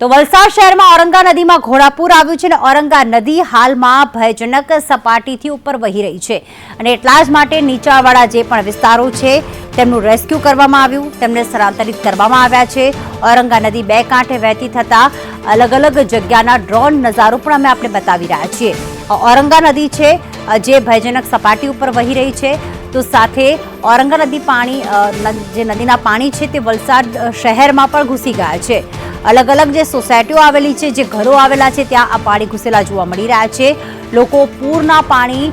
તો વલસાડ શહેરમાં ઔરંગા નદીમાં ઘોડાપુર આવ્યું છે અને ઔરંગા નદી હાલમાં ભયજનક સપાટીથી ઉપર વહી રહી છે. અને એટલા જ માટે નીચાણવાળા જે પણ વિસ્તારો છે, તેમનું રેસ્ક્યુ કરવામાં આવ્યું. તેમને સ્થળાંતરિત કરવામાં આવ્યા છે. ઔરંગા નદી બે કાંઠે વહેતી થતાં અલગ અલગ જગ્યાના ડ્રોન નજારો પણ અમે આપણે બતાવી રહ્યા છીએ. ઓરંગા નદી છે જે ભયજનક સપાટી ઉપર વહી રહી છે. તો સાથે ઔરંગા નદી પાણી જે નદીના પાણી છે તે વલસાડ શહેરમાં પણ ઘૂસી ગયા છે. અલગ અલગ જે સોસાયટીઓ આવેલી છે, જે ઘરો આવેલા છે, ત્યાં આ પાણી ઘૂસેલા જોવા મળી રહ્યા છે. લોકો પૂરના પાણી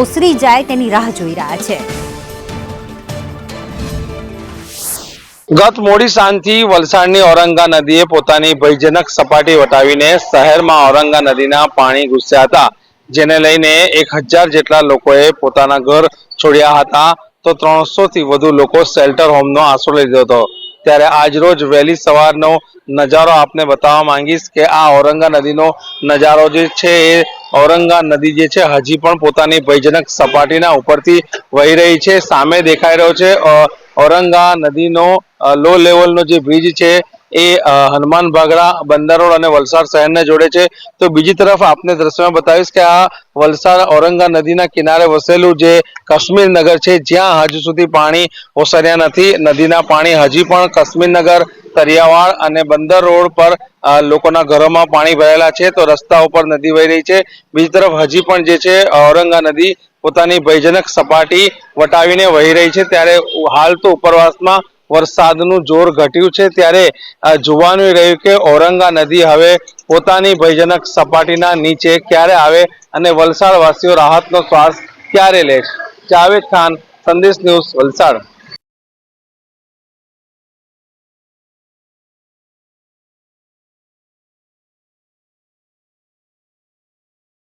ઓસરી જાય તેની રાહ જોઈ રહ્યા છે. ગત મોડી સાંજથી વલસાડની ઔરંગા નદીએ પોતાની ભયજનક સપાટી વટાવીને શહેરમાં ઔરંગા નદીના પાણી ઘૂસ્યા હતા. જેને લઈને એક હજાર જેટલા લોકોએ પોતાના ઘર છોડ્યા હતા. તો ત્રણસો થી વધુ લોકો શેલ્ટર હોમનો આશરો લીધો હતો. ત્યારે આજરોજ વહેલી સવારનો નજારો આપને બતાવવા માંગીશ કે આ ઔરંગા નદીનો નજારો જે છે, એ ઔરંગા નદી જે છે, હજી પણ પોતાની ભયજનક સપાટીના ઉપરથી વહી રહી છે. સામે દેખાઈ રહ્યો છે ઔરંગા નદીનો લો લેવલનો જે બ્રિજ છે એ હનુમાન ભાગડા બંદર અને વલસાડ શહેરને જોડે છે. તો બીજી તરફ આપને દ્રશ્યમાં બતાવીશ કે આ વલસાડ ઔરંગા નદીના કિનારે વસેલું જે કાશ્મીર નગર છે, જ્યાં હજુ સુધી પાણી ઓસર્યા નથી. નદીના પાણી હજી પણ કાશ્મીર નગર તરિયાવાડ અને બંદર રોડ પર લોકોના ઘરોમાં પાણી ભરેલા છે. તો રસ્તા ઉપર નદી વહી રહી છે. બીજી તરફ હજી પણ જે છે, ઔરંગા નદી પોતાની ભયજનક સપાટી વટાવીને વહી રહી છે. ત્યારે હાલ તો ઉપરવાસમાં વરસાદનું જોર ઘટ્યું છે ત્યારે જોવાનું રહ્યું કે ઔરંગા નદી હવે પોતાની ભયજનક સપાટીના નીચે ક્યારે આવે અને વલસાડવાસીઓ રાહતનો શ્વાસ ક્યારે લે જાવેદ ખાન, સંદેશ ન્યૂઝ વલસાડ.